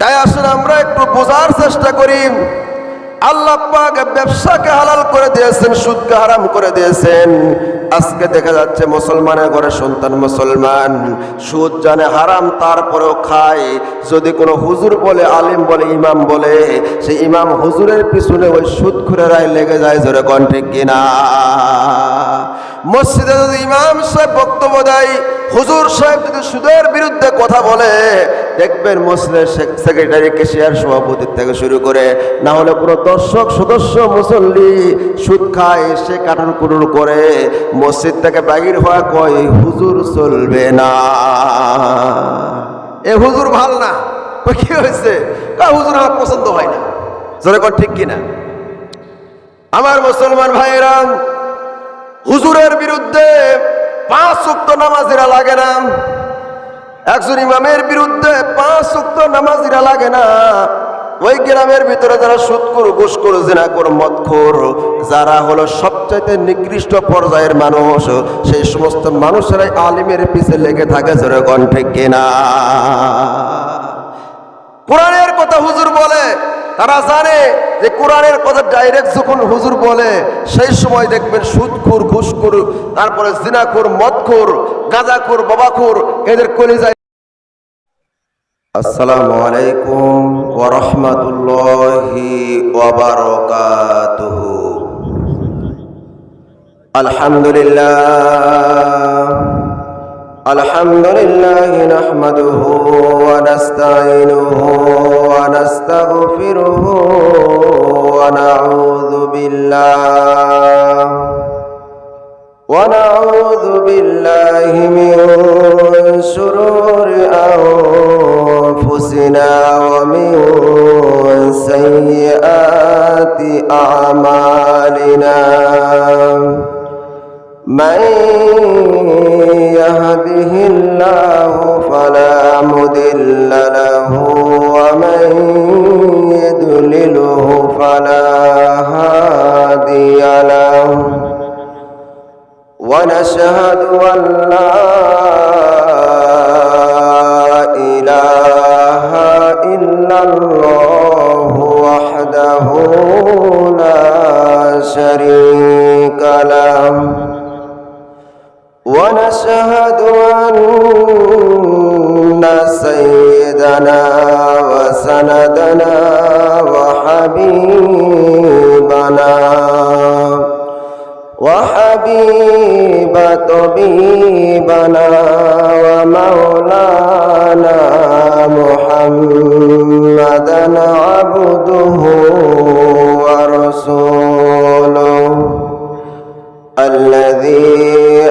তাই আসলে আমরা একটু বোঝার চেষ্টা করি। আল্লাহ ব্যবসাকে হালাল করে দিয়েছেন, সুদকে হারাম করে দিয়েছেন। আজকে দেখা যাচ্ছে মুসলমানের ঘরে সন্তান মুসলমান, সুদ জানে হারাম, তারপরেও খায়। যদি কোনো হুজুর বলে, আলিম বলে, ইমাম বলে সেই ইমাম হুজুরের পিছনে ওই সুদ খুরেরাই লেগে যায়, জোরে কণ্ঠে কিনা? মসজিদে যদি ইমাম সাহেব বক্তব্য দেয় হুজুর সাহেব যদি সুদের বিরুদ্ধে কথা বলে, দেখবেন মসজিদের সেক্রেটারি, কেশিয়ার সভাপতির থেকে শুরু করে, না হলে পুরো দর্শক, সদস্য, মুসল্লি সুদ খায়, সে কাটুর কুটুর করে, মসজিদ থেকে বাগির হওয়া কয়, হুজুর চলবে না। এ হুজুর ভালো না। কি হয়েছে? হুজুর আমার পছন্দ হয় না। জোরে কর ঠিক কিনা? আমার মুসলমান ভাইয়েরা, হুজুরের বিরুদ্ধে পাঁচ উক্ত নামাজিরা লাগে না। একজন ইমামের বিরুদ্ধে পাঁচ উক্ত নামাজিরা লাগে না। ওই গ্রামের ভিতরে যারা সুদ করু ঘুষ করু জেনা করু মদ করু যারা হলো সবচাইতে নিকৃষ্ট পর্যায়ের মানুষ, সেই সমস্ত মানুষেরাই আলিমের পিছে লেগে থাকে জোরে কণ্ঠে কেনা। কোরআনের কথা হুজুর বলে তারা জানে যে কোরআনের কথা ডাইরেক্ট যখন হুজুর বলে, সেই সময় দেখবেন সুদখোর, ঘুষখোর, তারপরে জিনাখোর, মদখোর, গাঁজাখোর, বাবাখোর, এদের কলিজায় আসসালামু আলাইকুম ওরহমতুল্লাহি আলহামদুলিল্লাহ। আলহামদুলিল্লাহ ونستغفره ونعوذ بالله ونعوذ بالله من شرور أنفسنا ومن سيئات أعمالنا من يهده الله فلا مضل له ومن يضلله فلا هادي له. ونشهد أن لا إله إلا الله وحده لا شريك له. ونشهد أن سيدنا وسندنا وحبيبنا وحبيب طبيبنا ومولانا محمدا عبده ورسوله الذي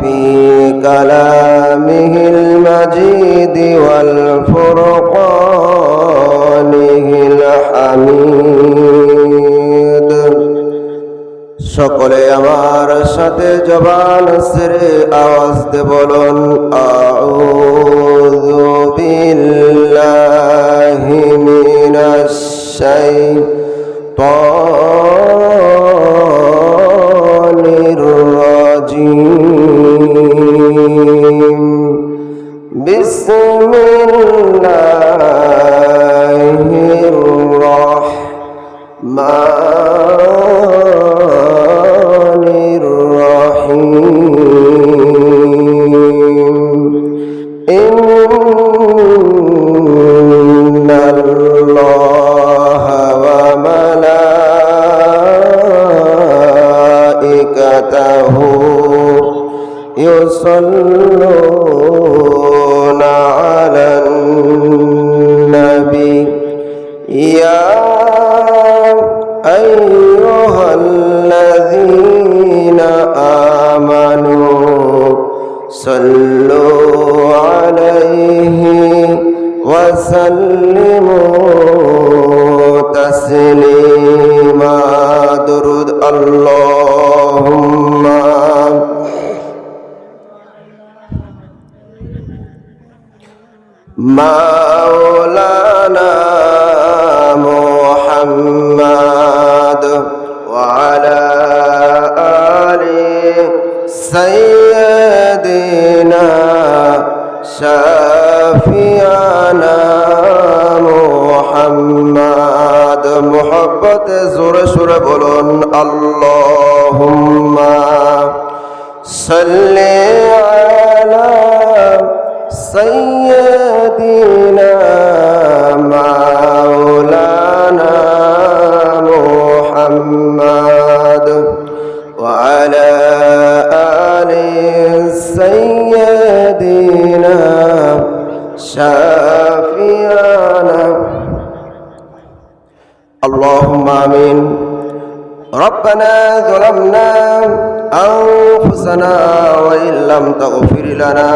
في كلامه المجيد والفرقانه الحميد সকলে আমার সাথে জবান সেরে আওয়াজ দে বলুন আউযু اللهم صل على سيدنا مولانا محمد وعلى آل سيدنا شافيانا اللهم آمين ربنا ظلمنا أنفسنا وإن لم تغفر لنا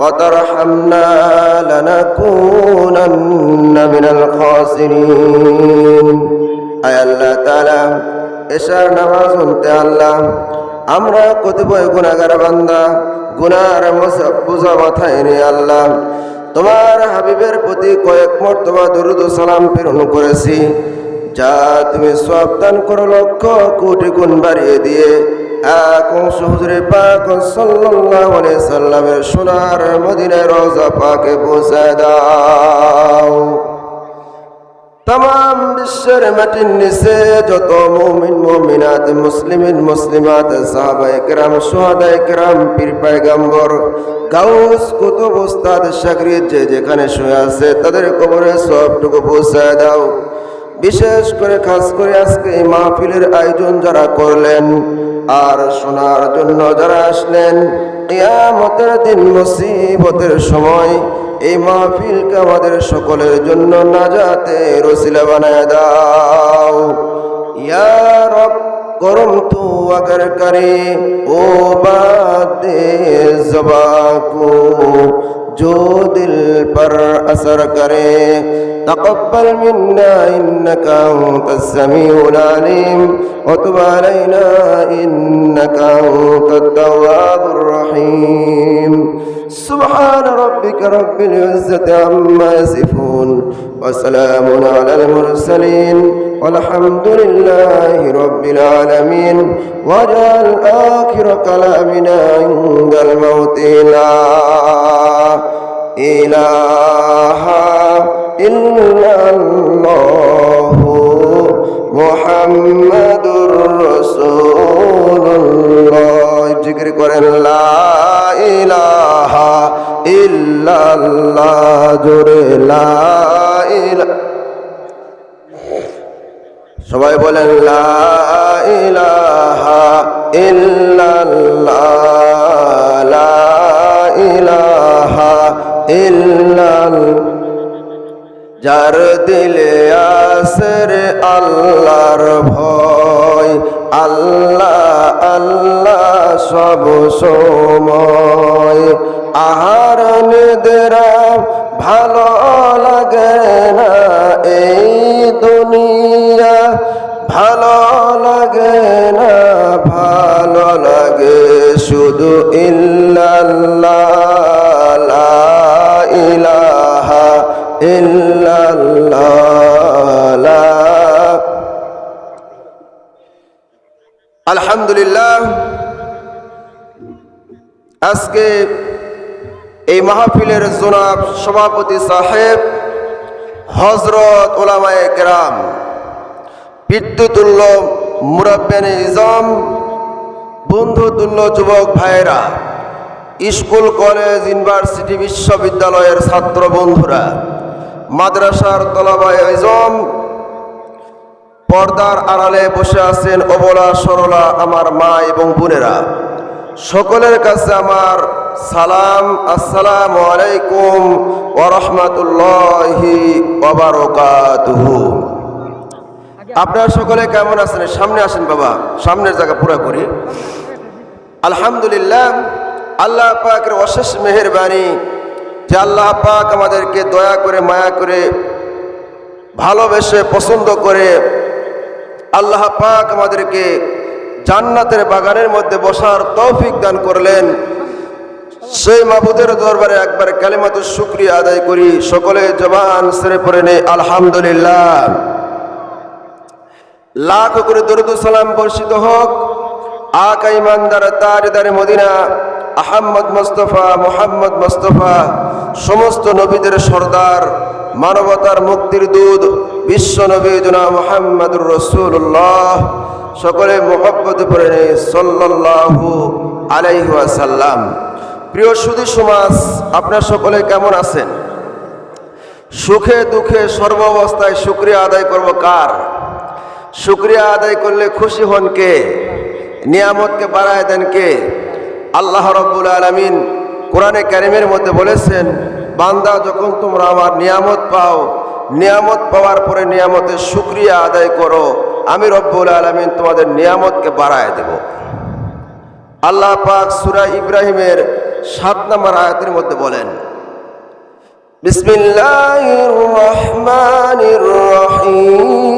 وترحمنا لنكونن من الخاسرين আয় আল্লাহ তাআলা এশার নামাজ শুনতে আল্লাহ আমরা কতিপয় গুণাগার বান্দা গুনার বোঝা মাথায় নিয়ে আল্লাহ তোমার হাবিবের প্রতি কয়েক মর্তবা দরুদ সালাম প্রেরণ করেছি, যা তুমি সাবধান করো লক্ষ কোটি গুণ বাড়িয়ে দিয়ে সাল্লামের সোনার মদিনায় রওজা পাকে পৌঁছে দাও। তাম বিশ্বের মাটির নিচে যত মমিন, মমিনাত, মুসলিমিন, মুসলিমাত, সাহাবা একরাম সোহাদা একরাম, পীর পায়গাম্বর, গাউস কুতুব উস্তাদ সাকরিয়ে যে যেখানে শুয়ে আছে, তাদের কবরে সবটুকু পৌঁছায় দাও। বিশেষ করে খাস করে আজকে এই মাহফিলের আয়োজন যারা করলেন আর শোনার জন্য যারা আসলেন, কেয়ামতের দিন মুসিবতের সময় এই মাহফিলকে আমাদের সকলের জন্য না যাতে রসিলা বানায় দাও। ইয়ার করম তু আগর করে, ও বা जो दिल पर असर करे تقبل منا إنك أنت السميع العليم وتب علينا إنك أنت التواب الرحيم سبحان ربك رب العزة عما يصفون وسلام على المرسلين والحمد لله رب العالمين واجعل آخر كلامنا عند الموت لا إله إلا الله محمد رسول الله ذكر قرآن لا إله ইল্লাল্লাহ, জোরে লা সবাই বলেন লা ইলাহা লা ইলাহা যার দিলে আসর আল্লাহর ভয়, আল্লাহ আল্লাহ সব সময়। নিদ্রা ভালো লাগে না এই দুনিয়া। ভালো লাগে না, ভালো লাগে শুধু ইল্লাল্লাহ ইলাহা ইল্লাল্লাহ আলহামদুলিল্লাহ। আজকে এই মাহফিলের জনাব সভাপতি সাহেব হজরত ওলামায়ে গ্রাম পিতৃতুল্য মুরাব্বেন ইজম বন্ধুতুল্য যুবক ভাইয়েরা, স্কুল, কলেজ, ইউনিভার্সিটি, বিশ্ববিদ্যালয়ের ছাত্র বন্ধুরা, মাদ্রাসার তলাবায় ইজম পর্দার আড়ালে বসে আছেন অবলা সরলা আমার মা এবং বোনেরা। সকলের কাছে আমার সালাম, আসসালামু আলাইকুম ওরহমতুল্লাহি ওবারকাতুহু আপনারা সকলে কেমন আছেন? সামনে আসেন বাবা, সামনের জায়গা পুরা করি। আলহামদুলিল্লাহ, আল্লাহ পাকের অশেষ মেহরবানি যে আল্লাহ পাক আমাদেরকে দয়া করে, মায়া করে, ভালোবেসে, পছন্দ করে আল্লাহ পাক আমাদেরকে জান্নাতের বাগানের মধ্যে বসার তৌফিক দান করলেন। সেই মাবুদের দরবারে একবার কালিমাত শুক্রিয়া আদায় করি। সকলে জবান সেরে পড়ে নেই, আলহামদুলিল্লাহ। লাখ করে দরুদ সালাম বর্ষিত হোক। আকা ইমানদার, তাজদারে Medina, Ahmad Mustafa, Muhammad Mustafa, সমস্ত নবীদের সর্দার, মানবতার মুক্তির দুধ বিশ্ব নবী জনা মোহাম্মদুর রসুল্লাহ সকলে মোহব্বত করে নেই, সাল্লাল্লাহু আলাইহি ওয়াসাল্লাম। প্রিয় সুধী সমাজ, আপনার সকলে কেমন আছেন? সুখে দুঃখে সর্ব অবস্থায় শুক্রিয়া আদায় করব কার? শুক্রিয়া আদায় করলে খুশি হন কে? নিয়ামতকে বাড়ায় দেন কে? আল্লাহ রব্বুল আলমিন কোরআনে ক্যারিমের মধ্যে বলেছেন, বান্দা যখন তোমরা আমার নিয়ামত পাও, নিয়ামত পাওয়ার পরে নিয়ামতের শুক্রিয়া আদায় করো। আমি রব্বুল আলমিন তোমাদের নিয়ামতকে বাড়ায় দেব আল্লাহ পাক সুরা ইব্রাহিমের সাত নম্বর আয়াতের মধ্যে বলেন بسم الله الرحمن الرحيم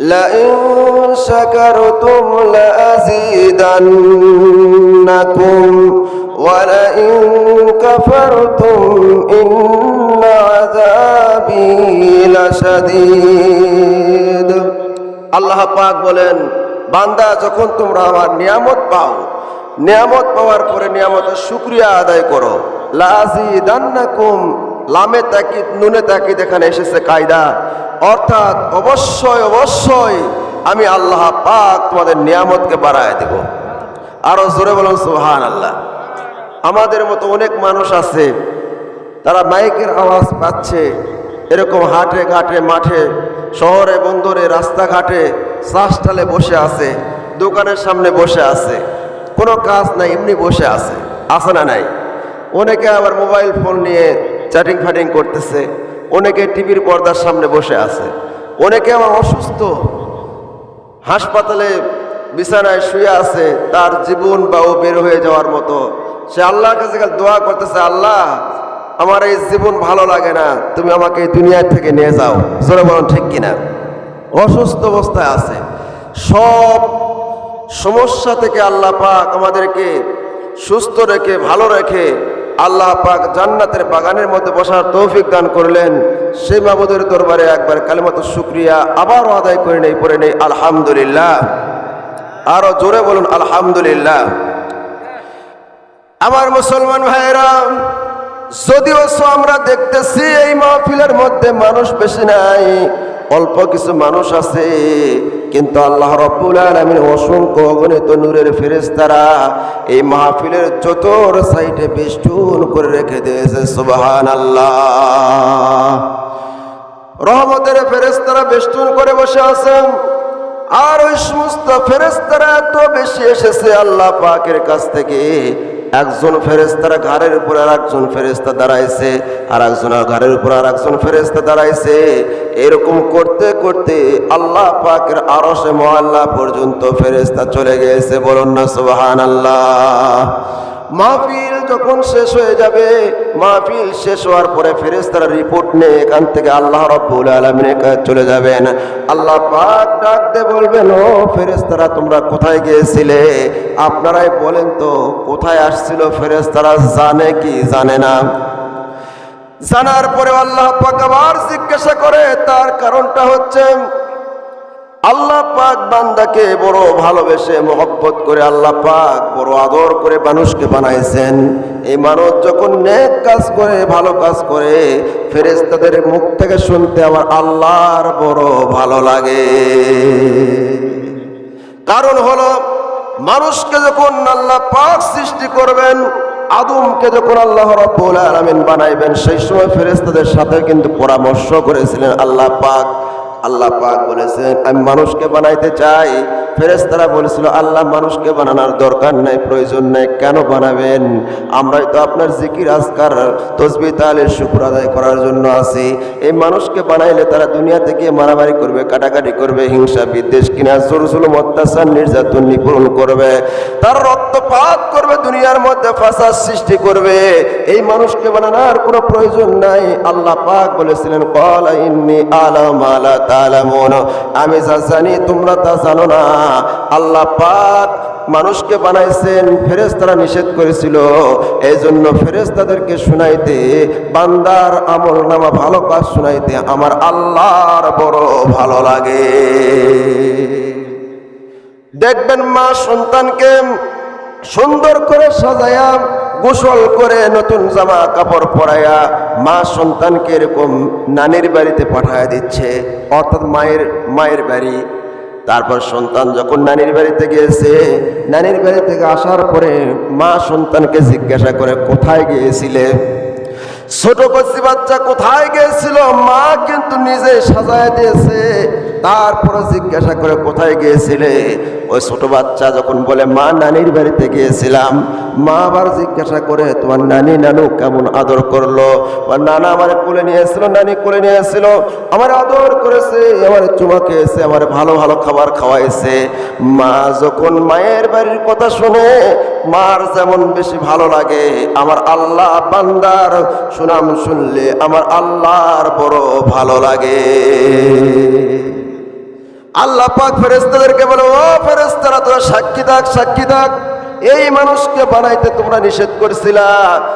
لئن شكرتم لأزيدنكم ولئن كفرتم إن عذابي لشديد আল্লাহ পাক বলেন বান্দা যখন তোমরা আমার নিয়ামত পাও নিয়ামত পাওয়ার পরে নিয়ামতের শুক্রিয়া আদায় করো লাজিদান্নাকুম লামে তাকিদ নুনে তাকিদ এখানে এসেছে কায়দা অর্থাৎ অবশ্যই অবশ্যই আমি আল্লাহ পাক তোমাদের নিয়ামতকে বাড়ায় দেব আরো জোরে বলুন সুহান আল্লাহ আমাদের মতো অনেক মানুষ আছে তারা মাইকের আওয়াজ পাচ্ছে এরকম হাটে ঘাটে, মাঠে, শহরে, বন্দরে, রাস্তাঘাটে শ্বাসটালে বসে আছে, দোকানের সামনে বসে আছে, কোনো কাজ নাই, এমনি বসে আছে আছে না নাই? অনেকে আবার মোবাইল ফোন নিয়ে চ্যাটিং ফ্যাটিং করতেছে, অনেকে টিভির পর্দার সামনে বসে আছে, অনেকে আবার অসুস্থ, হাসপাতালে বিছানায় শুয়ে আছে, তার জীবন বা ও বের হয়ে যাওয়ার মতো, সে আল্লাহর কাছে দোয়া করতেছে, আল্লাহ আমার এই জীবন ভালো লাগে না, তুমি আমাকে এই দুনিয়া থেকে নিয়ে যাও। জোরে বলুন, ঠিক কিনা? অসুস্থ অবস্থায় আছে। সব সমস্যা থেকে আল্লাহ পাক আমাদেরকে সুস্থ রেখে, ভালো রেখে আল্লাহ পাক জান্নাতের বাগানের মধ্যে বসার তৌফিক দান করলেন। সেই মাবুদের দরবারে একবার কালেমত শুক্রিয়া আবারও আদায় করে নেই পরে নেই। আলহামদুলিল্লাহ। আরও জোরে বলুন, আলহামদুলিল্লাহ। আমার মুসলমান ভাইরা যদিও আমরা দেখতেছি এই মাহফিলের মধ্যে মানুষ বেশি নাই, অল্প কিছু মানুষ আছে। কিন্তু আল্লাহ রব্বুল আলমিন অসংখ্য অগণিত নূরের ফেরেস্তারা এই মাহফিলের চতুর সাইডে বেষ্টন করে রেখে দিয়েছে সুবাহান আল্লাহ রহমতের ফেরেস্তারা বেষ্টন করে বসে আছেন। আর ওই সমস্ত ফেরেস্তারা এত বেশি এসেছে আল্লাহ পাকের কাছ থেকে। একজন ফেরেস্তার ঘাড়ের উপর আর একজন ফেরেস্তা দাঁড়াইছে আর একজন ঘাড়ের উপর আর একজন ফেরেস্তা দাঁড়াইছে। এরকম করতে করতে আল্লাহ পাকের আরশে মহল্লা পর্যন্ত ফেরেস্তা চলে গেছে বলুন না সুবহান আল্লাহ মাহফিল যখন শেষ হয়ে যাবে, মাহফিল শেষ হওয়ার পরে ফেরেস্তারা রিপোর্ট নিয়ে এখান থেকে আল্লাহ রব্বুল আলমিনের কাছে চলে যাবেন। আল্লাহ পাক ডাকতে বলবেন, ও ফেরেস্তারা তোমরা কোথায় গিয়েছিলে? আপনারাই বলেন তো, কোথায় আসছিল ফেরেস্তারা জানে কি জানে না। জানার পরে আল্লাহ পাক আবার জিজ্ঞাসা করে, তার কারণটা হচ্ছে আল্লাহ পাক বান্দাকে বড় ভালোবেসে মহব্বত করে আল্লাহ পাক বড় আদর করে মানুষকে বানাইছেন। এই মানুষ যখন নেক কাজ করে, ভালো কাজ করে ফেরেস্তাদের মুখ থেকে শুনতে আমার আল্লাহর বড় ভালো লাগে। কারণ হলো, মানুষকে যখন আল্লাহ পাক সৃষ্টি করবেন, আদমকে যখন আল্লাহ রব্বুল আলামিন বানাইবেন, সেই সময় ফেরেস্তাদের সাথে কিন্তু পরামর্শ করেছিলেন আল্লাহ পাক। আল্লাহ পাক বলেছেন, আমি মানুষকে বানাইতে চাই। ফেরেস্তারা বলেছিল, আল্লাহ মানুষকে বানানোর দরকার নাই, প্রয়োজন নেই, কেন বানাবেন? আমরাই তো আপনার জিকির আজকার, তসবি তালের শুক্র আদায় করার জন্য আছি। এই মানুষকে বানাইলে তারা দুনিয়া থেকে মারামারি করবে, কাটাকাটি করবে, হিংসা, বিদ্বেষ কিনা জোর জুলুম, অত্যাচার, নির্যাতন নিপূরণ করবে। তার রক্তপাত করবে দুনিয়ার মধ্যে ফাঁসার সৃষ্টি করবে। এই মানুষকে বানানোর কোনো প্রয়োজন নাই। আল্লাহ পাক বলেছিলেন, কলা ইন্নি আলাম আলা আমি যা জানি তোমরা তা জানো না। আল্লাহ পাক মানুষকে বানাইছেন ফেরেস্তারা নিষেধ করেছিল। এই জন্য ফেরেস্তাদেরকে শুনাইতে, বান্দার আমল নামা ভালো কাজ শুনাইতে আমার আল্লাহর বড় ভালো লাগে। দেখবেন মা সন্তানকে সুন্দর করে সাজায়া, গোসল করে নতুন জামা কাপড় পরাইয়া মা সন্তানকে এরকম নানির বাড়িতে পাঠায় দিচ্ছে, অর্থাৎ মায়ের মায়ের বাড়ি। তারপর সন্তান যখন নানির বাড়িতে গিয়েছে, নানির বাড়ি থেকে আসার পরে মা সন্তানকে জিজ্ঞাসা করে, কোথায় গিয়েছিলে? ছোট কচি বাচ্চা কোথায় গিয়েছিল? মা কিন্তু নিজে সাজায় দিয়েছে। তারপরে জিজ্ঞাসা করে কোথায় গিয়েছিলে? ওই ছোট বাচ্চা যখন বলে, মা, নানির বাড়িতে গিয়েছিলাম। মা আবার জিজ্ঞাসা করে, তোমার নানি, নানু কেমন আদর করল? বা, নানা আমার কোলে নিয়েছিল নানি কোলে নিয়েছিল আমার আদর করেছে, আমার চুমা খেয়েছে, আমার ভালো ভালো খাবার খাওয়াইছে। মা যখন মায়ের বাড়ির কথা শুনে, মার যেমন বেশি ভালো লাগে, আমার আল্লাহ বান্দার সুনাম শুনলে, আমার আল্লাহর বড় ভালো লাগে। আল্লাহ পাক ফেরেস্তাদেরকে বলে ও ফেরেস্তারা তোরা সাক্ষী থাক সাক্ষী থাক এই মানুষকে বানাইতে তোমরা নিষেধ করছিলা।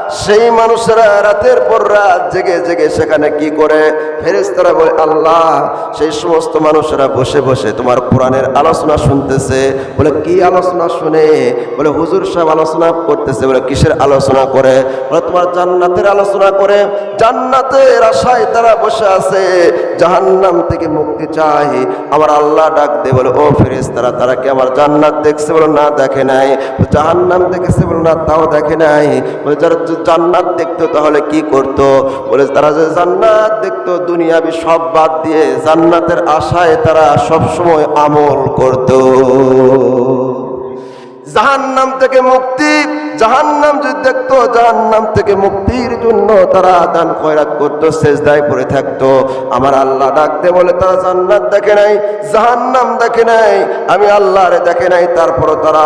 সেই মানুষেরা রাতের পর রাত জেগে জেগে সেখানে কি করে? ফেরেস্তারা বলে, আল্লাহ, সেই সমস্ত মানুষেরা বসে বসে তোমার কোরআনের আলোচনা শুনতেছে। বলে, কি আলোচনা শুনে? বলে, হুজুর সাহেব আলোচনা করতেছে। বলে, কিসের আলোচনা করে? বলে, তোমার জান্নাতের আলোচনা করে। জান্নাতের আশায় তারা বসে আছে। জাহান্নাম থেকে মুক্তি চাই। আমার আল্লাহ ডাক দে। বলে, ও ফেরেস তারা তারা কি আমার জান্নাত দেখছে? বলে, না, দেখে নাই। জাহান্নাম দেখেছে বলে না, তাও দেখে নাই। বলে, যারা জান্নাত দেখতো তাহলে কি করত? বলে, তারা যে জান্নাত দেখতো, দুনিয়াবি সব বাদ দিয়ে জান্নাতের আশায় তারা সবসময় আমল করতো। জাহান্নাম থেকে মুক্তি, জাহান্নাম যদি দেখতো, জাহান্নাম থেকে মুক্তির জন্য তারা দান খয়রাত করতো, সেজদায় পড়ে থাকতো। আমার আল্লাহ ডাকতে বলে, তারা জান্নাত দেখে নাই, জাহান্নাম দেখে নাই, আমি আল্লাহরে দেখে নাই। তারপরও তারা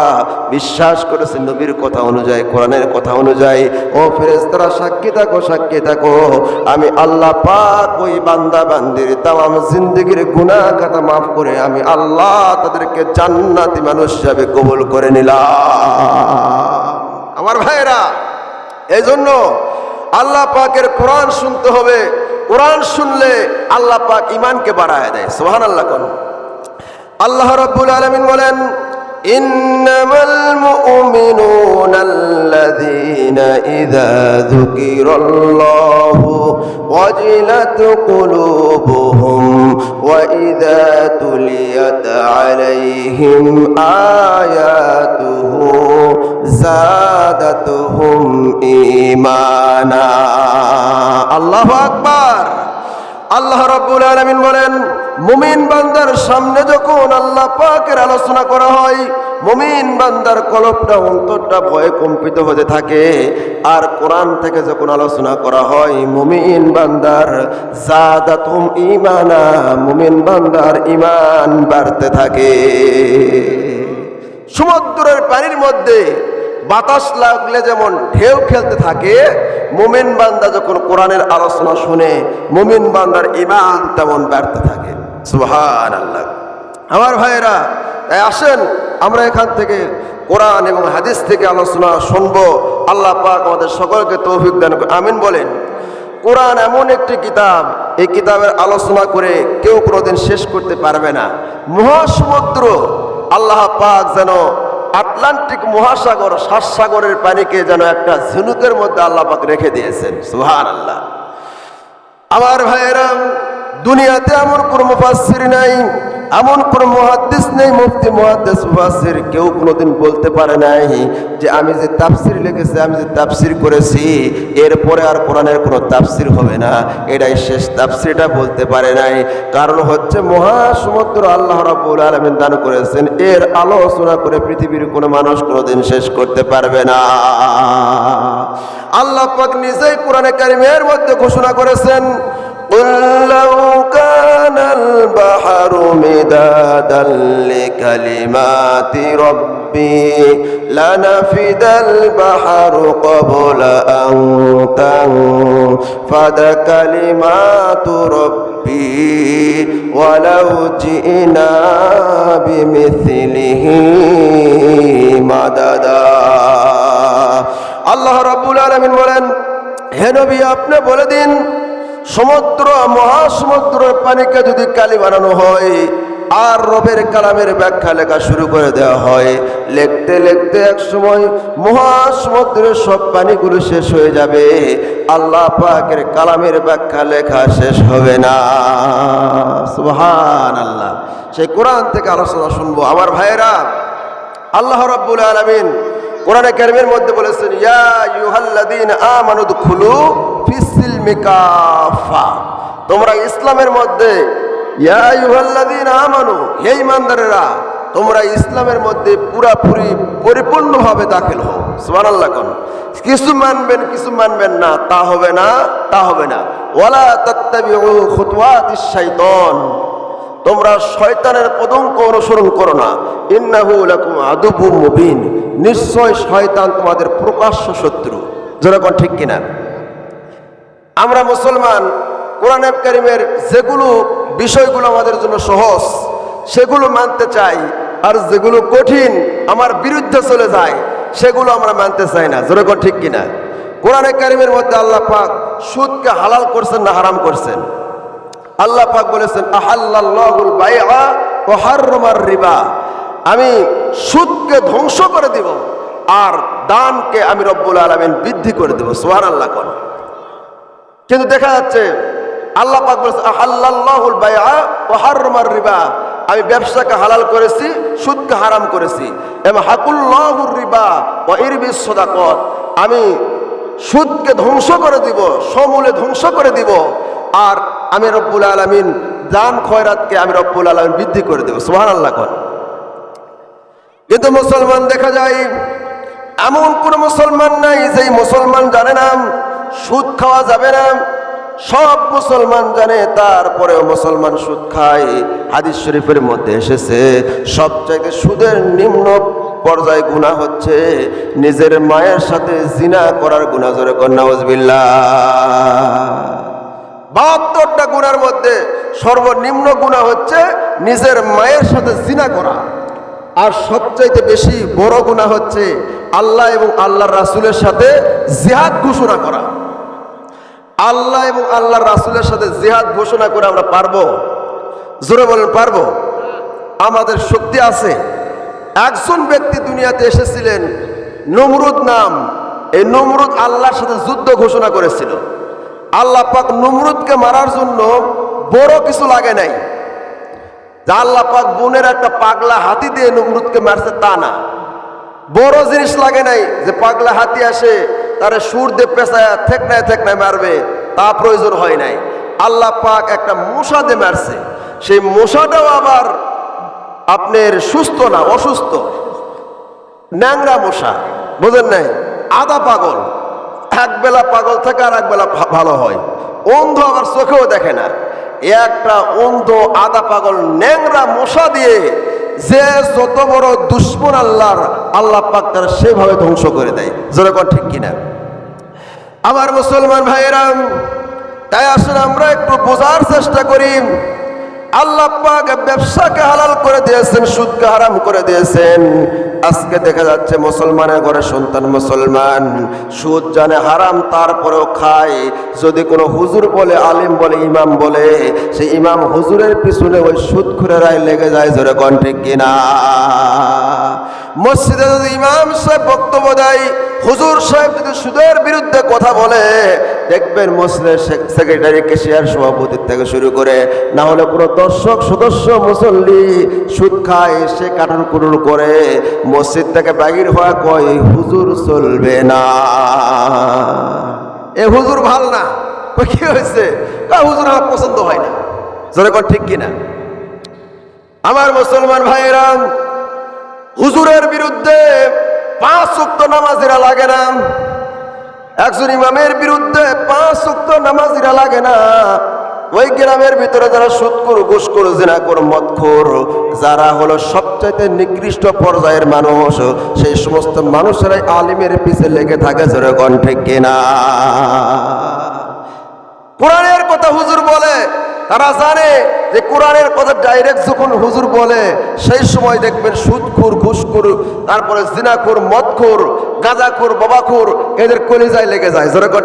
বিশ্বাস করেছে নবীর কথা অনুযায়ী, কোরআনের কথা অনুযায়ী। ও ফেরেজ তারা সাক্ষী থাকো সাক্ষী থাকো। আমি আল্লাহ পাক ওই বান্দা, বান্দির তাম জিন্দগির গুনাহ খাতা মাফ করে আমি আল্লাহ তাদেরকে জান্নাতি মানুষ হিসাবে কবুল করে নিলাম। আমার ভাইরা এই জন্য আল্লাহ পাকের কোরআন শুনতে হবে কোরআন শুনলে আল্লাহ পাক ইমানকে বাড়ায় দেয় সোহান আল্লাহ কোন আল্লাহ রব্বুল আলমিন বলেন إنما المؤمنون الذين إذا ذكر الله وجلت قلوبهم وإذا تليت عليهم آياته জাদাতুহুম ঈমানা। আল্লাহু আকবার। আল্লাহ রাব্বুল আলামিন বলেন, মুমিন বান্দার সামনে যখন আল্লাহ পাকের আলোচনা করা হয়, মুমিন বান্দার কলপটা, অন্তরটা ভয়ে কম্পিত হতে থাকে। আর কোরআন থেকে যখন আলোচনা করা হয়, মুমিন বান্দার জাদাতুম ইমানা মুমিন বান্দার ইমান বাড়তে থাকে। সমুদ্রের পানির মধ্যে বাতাস লাগলে যেমন ঢেউ খেলতে থাকে, মোমিন বান্দা যখন কোরআনের আলোচনা শুনে, মোমিন বান্দার ইমান তেমন ব্যর্থ থাকে। সুহান আল্লাহ আমার ভাইয়েরা তাই আসেন, আমরা এখান থেকে কোরআন এবং হাদিস থেকে আলোচনা শুনব। আল্লাহ পাক আমাদের সকলকে তৌফিক দান আমিন বলেন, কোরআন এমন একটি কিতাব, এই কিতাবের আলোচনা করে কেউ কোনোদিন শেষ করতে পারবে না। মহাসমুদ্র, আল্লাহ পাক যেন আটলান্টিক মহাসাগর সাতসাগরের পানিকে যেন একটা ঝিনুকের মধ্যে আল্লাপাক রেখে দিয়েছেন। সুহান আল্লাহ আমার ভাইয়েরা দুনিয়াতে এমন কোনো মুফাসসির নাই, এমন কোনো মুহাদ্দিস নেই, মুফতি, মুহাদ্দিস, মুফাসসির কেউ কোনোদিন বলতে পারে নাই যে আমি যে তাফসির লিখেছি, আমি যে তাফসির করেছি, এরপরে আর কোরআনের কোনো তাফসির হবে না। এটাই শেষ তাফসিরটা বলতে পারে নাই। কারণ হচ্ছে মহাসমুদ্র আল্লাহ রাব্বুল আলামিন দান করেছেন, এর আলোচনা করে পৃথিবীর কোনো মানুষ কোনোদিন শেষ করতে পারবে না। আল্লাহ পাক নিজেই কোরআনে কারিমের মধ্যে ঘোষণা করেছেন قل لو كان البحر مدادا لكلمات ربي لنفد البحر قبل أن تنفد كلمات ربي ولو جئنا بمثله مددا আল্লাহ রাব্বুল আলামিন বলেন হে নবী আপনি বলে দিন সমুদ্র, মহাসমুদ্রের পানিকে যদি কালি বানানো হয়, আর রবের কালামের ব্যাখ্যা লেখা শুরু করে দেওয়া হয়, লিখতে লিখতে এক সময় মহাসমুদ্রের সব পানিগুলো শেষ হয়ে যাবে। আল্লাহ পাকের কালামের ব্যাখ্যা লেখা শেষ হবে না। সুবহান আল্লাহ সেই কোরআন থেকে আলোচনা শুনব। আমার ভাইয়েরা, আল্লাহ রাব্বুল আলামিন কোরআনে কারিমের মধ্যে বলেছেন, ইয়া ইউহাল্লাযীন আমানু দুখুলু ফিসসিলমি কাফা তোমরা ইসলামের মধ্যে, ইয়া ইউহাল্লাযীন আমানু, হে ঈমানদারেরা, তোমরা ইসলামের মধ্যে পুরাপুরি পরিপূর্ণভাবে দাখিল হও। সুবহানাল্লাহ কোন। কিছু মানবেন কিছু মানবেন না, তা হবে না, তা হবে না। ওয়ালা তাত্তাবিউ খুতুওয়াতিশ শাইতান। তোমরা শয়তানের পদঙ্ক অনুসরণ করো না। ইন্নাহু লাকুম আদুবুম মুবিন। নিশ্চয় শয়তান তোমাদের প্রকাশ্য শত্রু। যেরকম ঠিক কিনা? আমরা মুসলমান, কোরআন কারিমের যেগুলো বিষয়গুলো আমাদের জন্য সহজ, সেগুলো মানতে চাই, আর যেগুলো কঠিন আমার বিরুদ্ধে চলে যায়, সেগুলো আমরা মানতে চাই না। যেরকম ঠিক কিনা? কোরআনে কারিমের মধ্যে আল্লাহ পাক সুদকে হালাল করছেন না হারাম করছেন? আল্লাহ পাক বলেছেন আহাল্লাহুল বাইআ ও হাররমার রিবা। আমি সুদকে ধ্বংস করে দিব আর দানকে আমি রব্বুল আলামিন বৃদ্ধি করে দেব, সুবহানাল্লাহ কোন। কিন্তু দেখা যাচ্ছে আল্লাহ পাক ও হাররমার রিবা। আমি ব্যবসাকে হালাল করেছি, সুদকে হারাম করেছি। এবং হাকুল্লাহুর রিবা ও ইরবিস সাদাকত। আমি সুদকে ধ্বংস করে দিব, সমূলে ধ্বংস করে দিব আর আমি রব্বুল আলমিন দান খয়রাতকে আমি রব্বুল আলমিন বৃদ্ধি করে দেবো সোহান আল্লাহ কর কিন্তু মুসলমান দেখা যায়, এমন কোন মুসলমান নাই যেই মুসলমান জানে না, সুদ খাওয়া যাবে না, সব মুসলমান জানে, তারপরেও মুসলমান সুদ খায়। হাদিস শরীফের মধ্যে এসেছে, সবচাইতে সুদের নিম্ন পর্যায়ে গুণা হচ্ছে, নিজের মায়ের সাথে জিনা করার গুণা জোরে কন্যা বাহাত্তরটা গুণার মধ্যে সর্বনিম্ন গুণা হচ্ছে নিজের মায়ের সাথে জিনা করা। আর সবচাইতে বেশি বড় গুণা হচ্ছে আল্লাহ এবং আল্লাহর রাসুলের সাথে জেহাদ ঘোষণা করা। আল্লাহ এবং আল্লাহর রাসুলের সাথে জেহাদ ঘোষণা করে আমরা পারব? জোরে বলেন, পারব? আমাদের শক্তি আছে। একজন ব্যক্তি দুনিয়াতে এসেছিলেন, নমরুদ নাম। এই নমরুদ আল্লাহর সাথে যুদ্ধ ঘোষণা করেছিল। আল্লাহ পাক নমরুদকে মারার জন্য বড় কিছু লাগে নাই। যা আল্লাহ পাক বোনের একটা পাগলা হাতি দিয়ে নমরুদকে মারছে তা না। বড় জিনিস লাগে নাই যে পাগলা হাতি আসে, তারে সুর দিয়ে পেঁচায় থেকনায় থেকনায় মারবে, তা প্রয়োজন হয় নাই। আল্লাহ পাক একটা মশা দিয়ে মারছে। সেই মশাটাও আবার আপনার সুস্থ না, অসুস্থ। ন্যাংরা মশা, বুঝেন নাই? আদা পাগল। এক বেলা পাগল থাকে আর এক বেলা ভা- ভালো হয়। অন্ধ আবার চোখেও দেখে না। একটা অন্ধ আদা পাগল ন্যাংরা মশা দিয়ে যে যত বড় দুশ্মন আল্লাহর, আল্লাহ পাক তারা সেভাবে ধ্বংস করে দেয়। যেরকম ঠিক কিনা? আমার মুসলমান ভাইয়েরাম, তাই আসলে আমরা একটু বোঝার চেষ্টা করি। আল্লাহ ব্যবসাকে হালাল করে দিয়েছেন, সুদকে হারাম করে দিয়েছেন। আজকে দেখা যাচ্ছে মুসলমানের ঘরে সন্তান মুসলমান, সুদ জানে হারাম, তারপরেও খায়। যদি কোনো হুজুর বলে, আলিম বলে, ইমাম বলে, সেই ইমাম হুজুরের পিছনে ওই সুদ খুরেরাই লেগে যায়, জোরে কন ঠিক কিনা? মসজিদে যদি ইমাম সাহেব বক্তব্য দেয় হুজুর সাহেব যদি সুদের বিরুদ্ধে কথা বলে, দেখবেন মসজিদের সেক্রেটারি, কেশিয়ার সভাপতির থেকে শুরু করে, না হলে কোনো দর্শক, সদস্য, মুসল্লি সুদ খায়, সে কাটুর কুটুর করে, মসজিদ থেকে বাহির হওয়া কয়, হুজুর চলবে না। এ হুজুর ভালো না। কি হয়েছে? হুজুর আমার পছন্দ হয় না। জোরে কর ঠিক কিনা আমার মুসলমান ভাইয়েরা, হুজুরের বিরুদ্ধে পাঁচ উক্ত নামাজিরা লাগে না। একজন ইমামের বিরুদ্ধে পাঁচ উক্ত নামাজিরা লাগে না। ওই গ্রামের ভিতরে যারা সুৎকুর ঘুষকুর জিনাকুর মদখুর, যারা হলো সবচাইতে নিকৃষ্ট পর্যায়ের মানুষ, সেই সমস্ত মানুষেরাই আলিমের পিছে লেগে থাকে যেরকম কণ্ঠে কেনা। কোরআনের কথা হুজুর বলে তারা জানে যে কোরআনের কথা ডাইরেক্ট যখন হুজুর বলে, সেই সময় দেখবেন সুদখুর, ঘুষখুর, তারপরে জিনাখুর, মদখুর, গাঁজাখুর, বাবাখুর, এদের কলিজায় লেগে যায়। যেরকম